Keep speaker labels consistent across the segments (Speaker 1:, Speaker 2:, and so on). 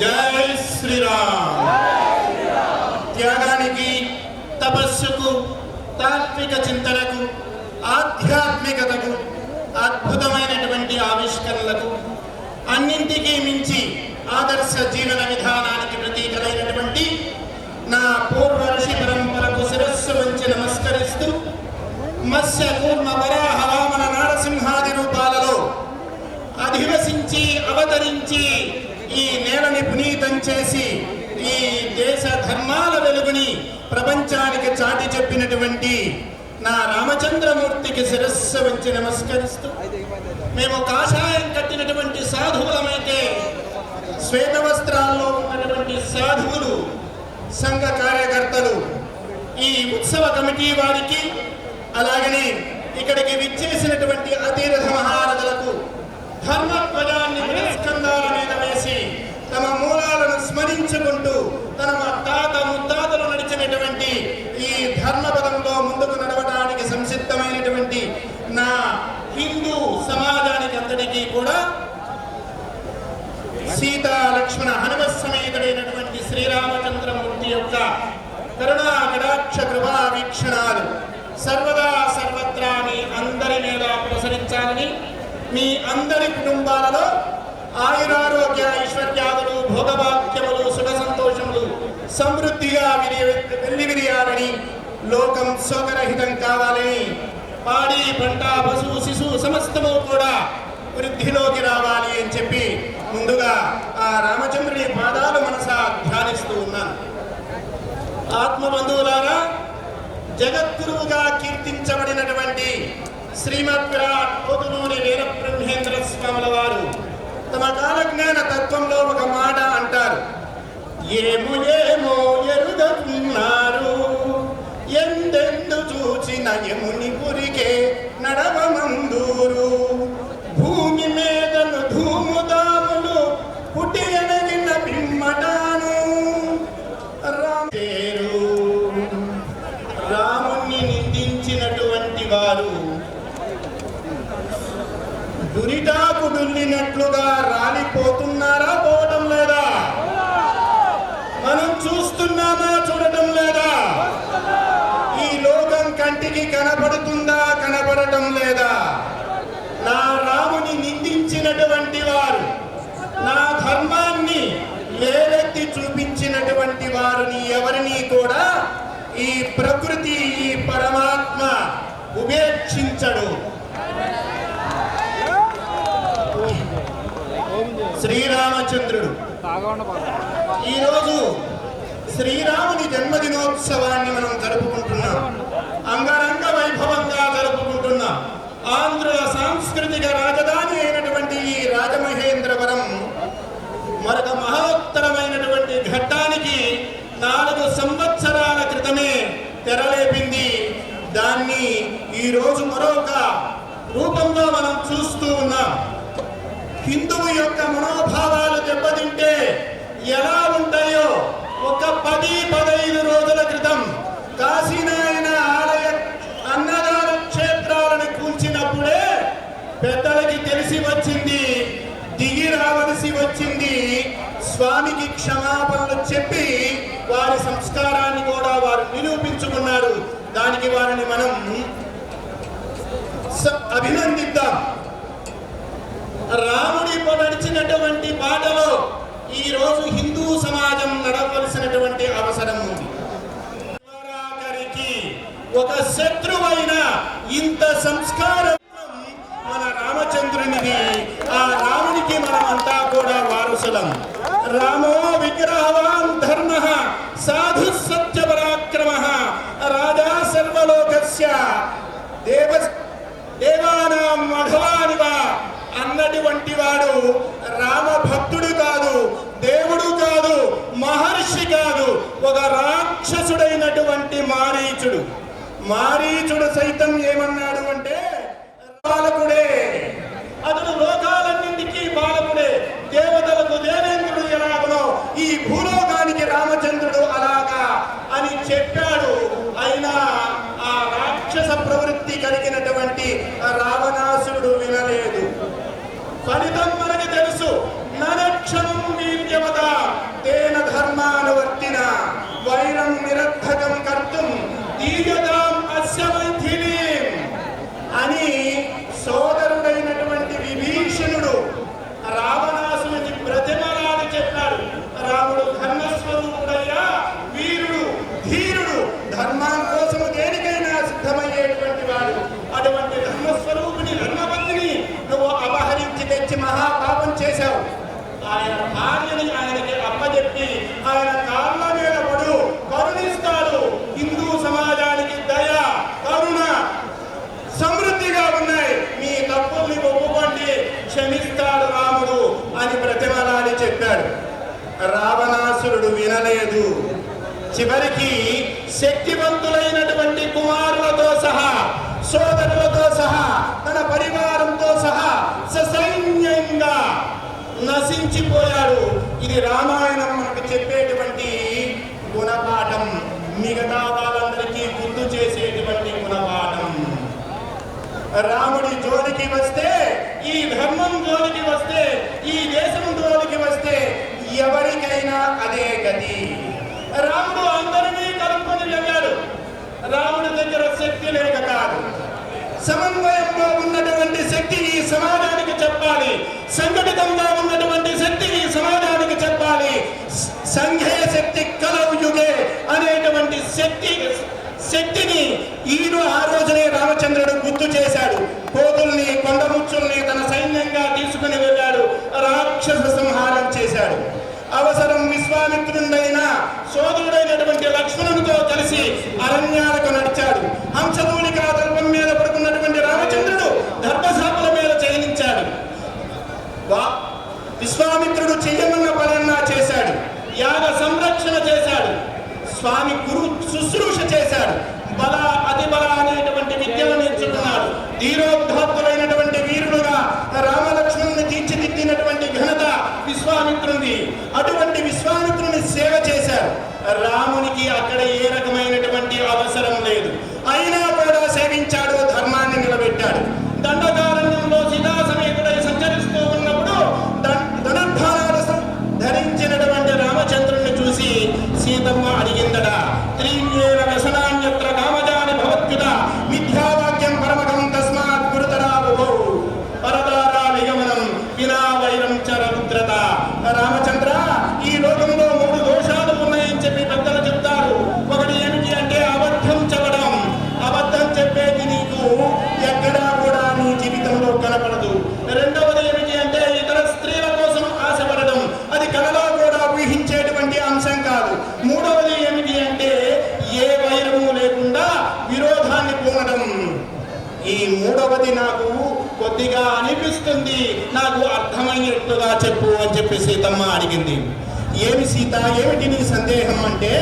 Speaker 1: జై శ్రీరామ్. త్యాగానికి తపస్సుకు తాత్విక చింతనకు ఆధ్యాత్మికతకు అద్భుతమైనటువంటి ఆవిష్కరణలకు అన్నింటికీ మించి ఆదర్శ జీవన విధానానికి ప్రతీకలైనటువంటి నా పూర్వ పరంపరకు శిరస్సు వంచి నమస్కరిస్తూ మత్స్య కూర్మ వరాహ వామన నారసింహాది రూపాలలో అధివసించి అవతరించి ఈ నేలని పునీతం చేసి ఈ దేశ ధర్మాల వెలుగుని ప్రపంచానికి చాటి చెప్పినటువంటి నా రామచంద్రమూర్తికి శిరస్సు వచ్చి నమస్కరిస్తూ మేము కాషాయం కట్టినటువంటి సాధువులమైతే శ్వేత వస్త్రాల్లో ఉన్నటువంటి సాధువులు సంఘ కార్యకర్తలు ఈ ఉత్సవ కమిటీ వారికి అలాగనే ఇక్కడికి విచ్చేసినటువంటి అతీరథ మహారథులకు ధర్మ పురస్కందాల మీద వేసి తమ మూలాలను స్మరించుకుంటూ తమ తాత ముత్తాతలు నడిచినటువంటి ఈ ధర్మపదంలో ముందుకు నడవడానికి సంసిద్ధమైనటువంటి నా హిందూ సమాజానికి అంతటికీ కూడా సీతా లక్ష్మణ హనుమ సమేతుడైనటువంటి శ్రీరామచంద్రమూర్తి యొక్క కరుణా కటాక్ష లక్షణాలు సర్వదా సర్వత్రా మీ అందరి మీద ప్రసరించాలని మీ అందరి కుటుంబాలలో ఆయురారోగ్య ఐశ్వర్యాదులు భోగభాగ్యములు సుఖ సంతోషములు సమృద్ధిగా వెల్లి విరియాలని లోకం శోకరహితం కావాలని పాడి పంట పశువు శిశువు సమస్తము కూడా వృద్ధిలోకి రావాలి అని చెప్పి ముందుగా ఆ రామచంద్రుని పాదాలు మనసా ధ్యానిస్తూ ఉన్నాను. ఆత్మబంధువులారా జగద్గురువుగా కీర్తించబడినటువంటి శ్రీమద్ విరాట్ పోతునూరి వీర స్వాముల వారు తమ కాలజ్ఞాన తత్వంలో ఒక మాట అంటారు. ఏమో ఏమో ఎరుగకున్నారు ఎందెందు చూచిన యముని పురికే నడవమందూరు. దురిటాకు దున్నినట్లుగా రాలిపోతున్నారా? పోవటం లేదా? మనం చూస్తున్నామా? చూడటం లేదా? ఈ లోకం కంటికి కనపడుతుందా? కనపడటం లేదా? నా రాముని నిందించినటువంటి వారు నా ధర్మాన్ని లేలెత్తి చూపించినటువంటి వారిని ఎవరిని కూడా ఈ ప్రకృతి ఈ పరమాత్మ ఉపేక్షించడు. శ్రీరామచంద్రుడు. ఈరోజు శ్రీరాముని జన్మదినోత్సవాన్ని మనం జరుపుకుంటున్నాం. అంగరంగ వైభవంగా జరుపుకుంటున్నాం. ఆంధ్రుల సాంస్కృతిక రాజధాని అయినటువంటి ఈ రాజమహేంద్రవరం మరొక మహోత్తరమైనటువంటి ఘట్టానికి నాలుగు సంవత్సరాల క్రితమే తెరలేపింది. దాన్ని ఈరోజు మరొక రూపంలో మనం చూస్తూ ఉన్నాం. హిందువు యొక్క మనోభావాలు దెబ్బతింటే ఎలా ఉంటాయో ఒక పది పదహైదు రోజుల క్రితం కాశీనారాయణ ఆలయ అన్నదాన క్షేత్రాలను కూల్చినప్పుడే పెద్దలకి తెలిసి వచ్చింది దిగి రావలసి వచ్చింది. స్వామికి క్షమాపణలు చెప్పి వారి సంస్కారాన్ని కూడా వారు నిరూపించుకున్నారు. దానికి వారిని మనం అభినందిద్దాం. రాముడి నడిచినటువంటి బాటలో ఈ రోజు హిందూ సమాజం నడవలసినటువంటి అవసరం ఉంది. ఒక శత్రువైన ఇంత సంస్కారం మన రామచంద్రునిది ఆ రామునికి మనమంతా కూడా వారసులం. రామో విగ్రహవాన్ ధర్మ సాధు సత్య పరాక్రమ రాజా సర్వలోకస్య దేవ దేవానాం మఘవానివా అన్నటువంటి వాడు రామ భక్తుడు కాదు దేవుడు కాదు మహర్షి కాదు ఒక రాక్షసుడైనటువంటి మారీచుడు. మారీచుడు సైతం ఏమన్నాడు అంటే బాలకుడే అతడు రావణాసురుడు వినలేదు చివరికి శక్తివంతులైనటువంటి కుమారులతో సహా సోదరులతో సహా తన పరివారంతో సహా ససైన్యంగా నశించిపోయాడు. ఇది రామాయణం మనకు చెప్పేటువంటి గుణపాఠం. మిగతా వాళ్ళందరికీ గుర్తు చేసేటువంటి గుణపాఠం. రాముడి జోలికి వస్తే ఈ ధర్మం జోలికి వస్తే ఈ దేశం జోలికి వస్తే ఎవరికైనా అదే గతి. రాముడు అందరినీ కలుపుకొని వెళ్ళాడు. రాముడి దగ్గర శక్తి లేక కాదు. సమన్వయంలో ఉన్నటువంటి శక్తిని సమాజానికి చెప్పాలి. సంఘటితంగా ఉన్నటువంటి శక్తిని సమాజానికి చెప్పాలి. సంఘే శక్తి కలవు యుగే అనేటువంటి శక్తి శక్తిని ఈయన ఆ రోజునే రామచంద్రుడు గుర్తు చేశాడు. కోతుల్ని కొండముచ్చుల్ని తన సైన్యంగా తీసుకుని వెళ్ళాడు. రాక్షస సంహారం చేశాడు. అవసరం విశ్వామిత్రుడైన సోదరుడైనటువంటి లక్ష్మణునితో కలిసి అరణ్యాలకు నడిచాడు. హంసధూళిక దర్భం మీద పడుకున్నటువంటి రామచంద్రుడు దర్భశాపల మీద చయనించాడు. వా- విశ్వామిత్రుడు చెయ్యమన్న పనన్నా చేశాడు. యాగ సంరక్షణ చేశాడు. స్వామి గురు శుశ్రూష చేశాడు. బల అతి బల అనేటువంటి విద్యను నేర్చుకున్నాడు. ధీరోద్ధాత్తులైనటువంటి వీరుడుగా రామలక్ష్మణుని తీర్చిదిద్దినటువంటి అటువంటి విశ్వామిత్రుని సేవ చేశారు. రామునికి అక్కడ ఏ రకమైనటువంటి అవసరం మూడవది నాకు కొద్దిగా అనిపిస్తుంది. నాకు అర్థమయ్యేట్టుగా చెప్పు అని చెప్పి సీతమ్మ అడిగింది. ఏమి సీత? ఏమిటి నీ సందేహం అంటే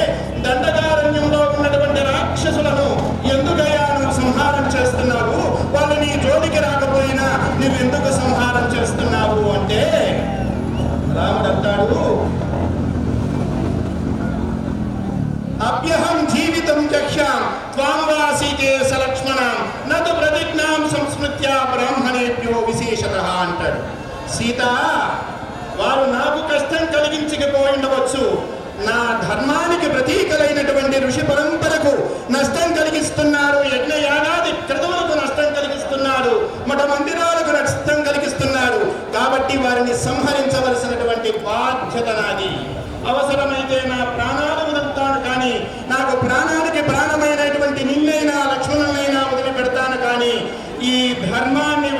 Speaker 1: దండకారణ్యంలో ఉన్నటువంటి రాక్షసులను ఎందుకయ్యా నువ్వు సంహారం చేస్తున్నావు? వాళ్ళు నీ జోలికి రాకపోయినా నువ్వెందుకు సంహారం సీత వారు నాకు కష్టం కలిగించకపోయి ఉండవచ్చు నా ధర్మానికి ప్రతీకలైనటువంటి ఋషి పరంపరకు నష్టం కలిగిస్తున్నారు. యజ్ఞ యాగాది క్రతువులకు నష్టం కలిగిస్తున్నారు మఠ మందిరాలకు నష్టం కలిగిస్తున్నారు కాబట్టి వారిని సంహరించవలసినటువంటి బాధ్యత నాది. అవసరమైతే నా ప్రాణాలు వదులుతాను కానీ నాకు ప్రాణానికి ప్రాణమైనటువంటి నిన్నైనా లక్ష్మణులైనా వదిలిపెడతాను కానీ ఈ ధర్మాన్ని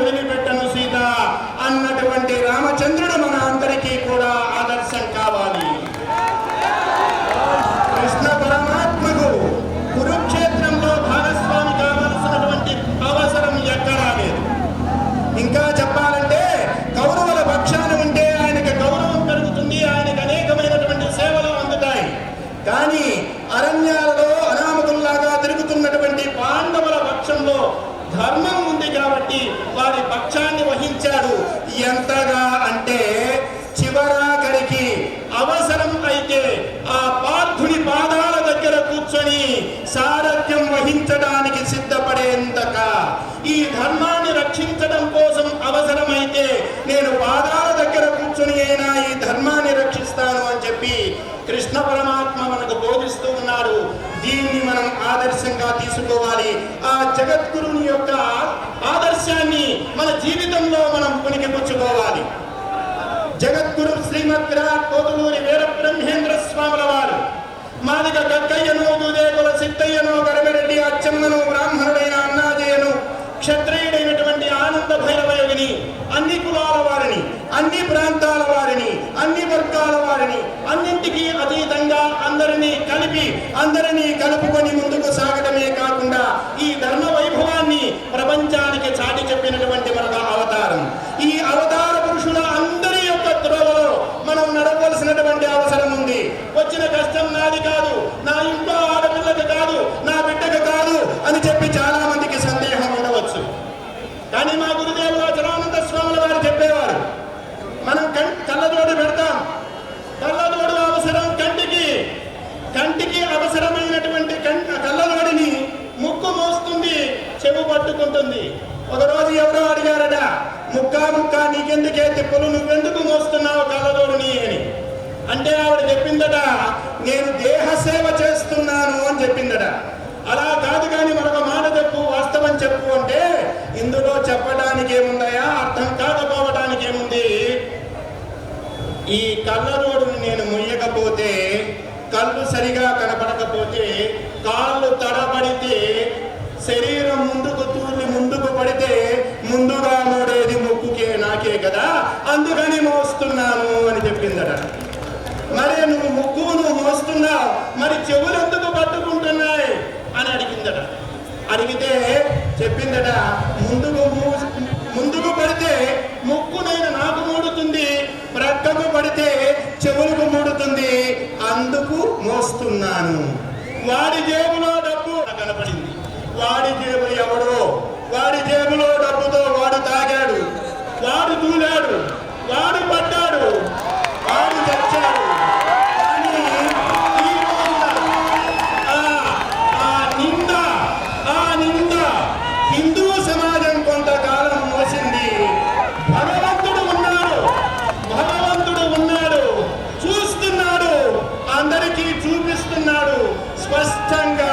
Speaker 1: జగద్గురుని యొక్క ఆదర్శాన్ని మన జీవితంలో మనం పుణికిపుచ్చుకోవాలి జగద్గురు శ్రీమద్ కోతులూరి వీర బ్రహ్మేంద్ర స్వాముల వారు మాదిగ గక్కయ్యను దుదేకుల సిద్ధయ్యను గరమిరెడ్డి అచ్చమ్మను బ్రాహ్మణుడైన అన్నాజయ్యను క్షత్రియుడైనటువంటి ఆనంద భైరవయోగిని అన్ని కులాల వారిని అన్ని ప్రాంతాల వారిని అన్ని వర్గాల వారిని అన్నింటికీ అతీతంగా అందరినీ కలిపి అందరినీ కలుపుకొని ముందుకు సాగడమే కాకుండా ప్రపంచానికి చాటి చెప్పినటువంటి మరొక అవతారం. ఈ అవతార పురుషుల అందరి యొక్క త్రోవలో మనం నడవలసినటువంటి అవసరం ఉంది. వచ్చిన కష్టం నాది కాదు నా ఇంట్లో ఆడపిల్లకి కాదు నా బిడ్డకు కాదు అని చెప్పి చాలా మందికి సందేహం ఉండవచ్చు. కానీ మా గురు జనానంద స్వాముల వారు చెప్పేవారు మనం కం కళ్ళజోడు పెడతాం కళ్ళజోడు అవసరం కంటికి కంటికి అవసరమైనటువంటి కం- కళ్ళజోడిని ముక్కు మోస్తుంది చెవు పట్టుకుంటుంది ఒకరోజు ఎవరో ముక్కా ముక్కా నీకెందుకే తిప్పులు? నువ్వెందుకు మోస్తున్నావు కళ్ళజోడుని అని? అంటే ఆవిడ చెప్పిందట నేను దేహ సేవ చేస్తున్నాను అని చెప్పిందట. అలా కాదు కానీ మరొక మాట చెప్పు వాస్తవం చెప్పు అంటే ఇందులో చెప్పడానికి ఏముందయా అర్థం కాకపోవడానికి ఏముంది ఈ కళ్ళరోడుని నేను ముయ్యకపోతే కళ్ళు సరిగా కనపడకపోతే కాళ్ళు తడబడితే శరీరం ముందుకు తూలి ముందుకు పడితే ముందుగా మూడేది ముక్కుకే నాకే కదా అందుకని మోస్తున్నాను అని చెప్పిందట. మరి నువ్వు ముక్కు నువ్వు మోస్తున్నావు మరి చెవులు ఎందుకు పట్టుకుంటున్నాయి అని అడిగిందట. అడిగితే చెప్పిందట ముందుకు ముందుకు పడితే ముక్కు నేను నాకు మూడుతుంది ప్రక్కకు పడితే చెవులకు మూడుతుంది అందుకు మోస్తున్నాను. వాడి జేబులో డబ్బు కనపడింది. వాడి జేబు ఎవడో వాడి జేబులో తూలాడు వాడు పడ్డాడు వాడు చచ్చాడు కానీ ఈ రోజున ఆ ఆ నింద ఆ నింద హిందూ సమాజం కొంతకాలం మోసింది భగవంతుడు ఉన్నాడు భగవంతుడు ఉన్నాడు చూస్తున్నాడు అందరికీ చూపిస్తున్నాడు స్పష్టంగా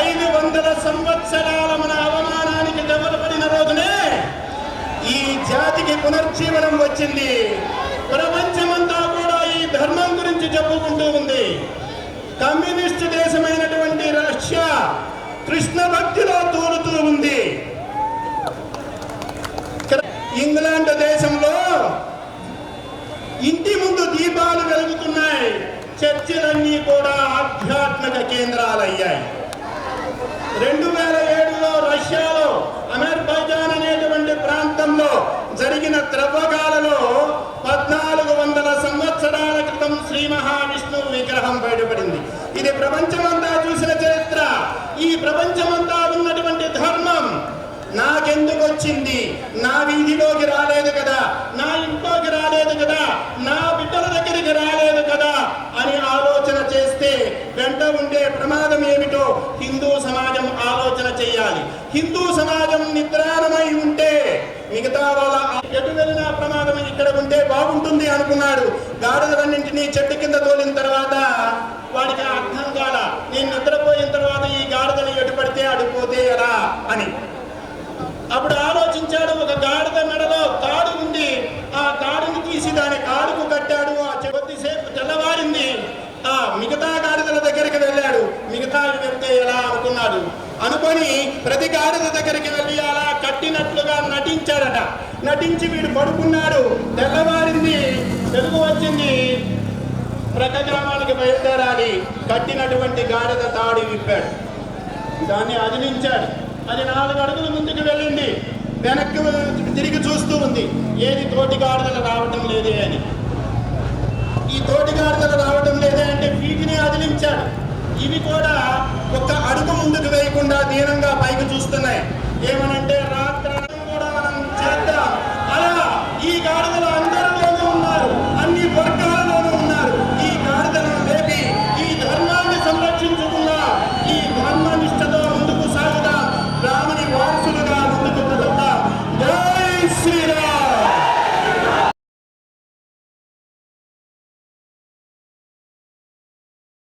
Speaker 1: ఐదు వందల సంవత్సరాల మన అవమానానికి దెబ్బపడిన రోజునే ఈ జాతికి పునర్జీవనం వచ్చింది. ప్రపంచమంతా కూడా ఈ ధర్మం గురించి చెప్పుకుంటూ ఉంది. కమ్యూనిస్ట్ దేశమైనటువంటి రష్యా కృష్ణ భక్తిలో తూలుతూ ఉంది. ఇంగ్లాండ్ దేశంలో ఇంటి ముందు దీపాలు వెలుగుతున్నాయి. చర్చిలన్నీ కూడా ఆధ్యాత్మిక కేంద్రాలయ్యాయి. రెండు వేల ఏడులో రష్యాలో అమెర్బైజాన్ అనేటువంటి ప్రాంతంలో జరిగిన త్రవ్వకాలలో పద్నాలుగు వందల సంవత్సరాల క్రితం శ్రీ మహావిష్ణువు విగ్రహం బయటపడింది ఇది ప్రపంచమంతా చూసిన చరిత్ర ఈ ప్రపంచమంతా ఉన్నటువంటి ధర్మం నాకెందుకు వచ్చింది నా వీధిలోకి రాలేదు కదా. నా ఇంట్లోకి రాలేదు కదా. నా బిడ్డల దగ్గరికి రాలేదు కదా అని ఆలోచన చేస్తే వెంట ఉండే ప్రమాదం ఏమిటో హిందూ సమాజం ఆలోచన చేయాలి. హిందూ సమాజం నిద్రాణమై ఉంటే మిగతా వాళ్ళ ఎటు వెళ్ళినా ప్రమాదం ఇక్కడ ఉంటే బాగుంటుంది అనుకున్నాడు. గాడిదలన్నింటినీ చెట్టు కింద తోలిన తర్వాత వాడికి అర్థం కాల నేను నిద్రపోయిన తర్వాత ఈ గాడిదలు ఎటు పడితే అడిపోతే ఎలా? అని. అప్పుడు ఆలోచించాడు ఒక గాడిద మెడలో తాడు ఉంది. ఆ తాడుని తీసి దాని కాడుకు కట్టాడు. ఆ కొద్దిసేపు తెల్లవారింది. ఆ మిగతా గాడిదల దగ్గరికి వెళ్ళాడు. మిగతా వెళ్తే ఎలా అనుకున్నాడు? అనుకొని ప్రతి గాడిద దగ్గరికి వెళ్ళి అలా కట్టినట్లుగా నటించాడట. నటించి వీడు పడుకున్నాడు. తెల్లవారింది తెలుగు వచ్చింది. ప్రక్క గ్రామానికి బయలుదేరాలి. కట్టినటువంటి గాడిద తాడు విప్పాడు. దాన్ని అదిలించాడు. అది నాలుగు అడుగులు ముందుకు వెళ్ళింది. వెనక్కి తిరిగి చూస్తూ ఉంది. ఏది తోటిగాడుదల రావటం లేదే అని. ఈ తోటిగాడుదల రావటం లేదే అంటే వీటిని అదిలించాడు. ఇవి కూడా ఒక అడుగు ముందుకు వేయకుండా దీనంగా పైకి చూస్తున్నాయి. ఏమనంటే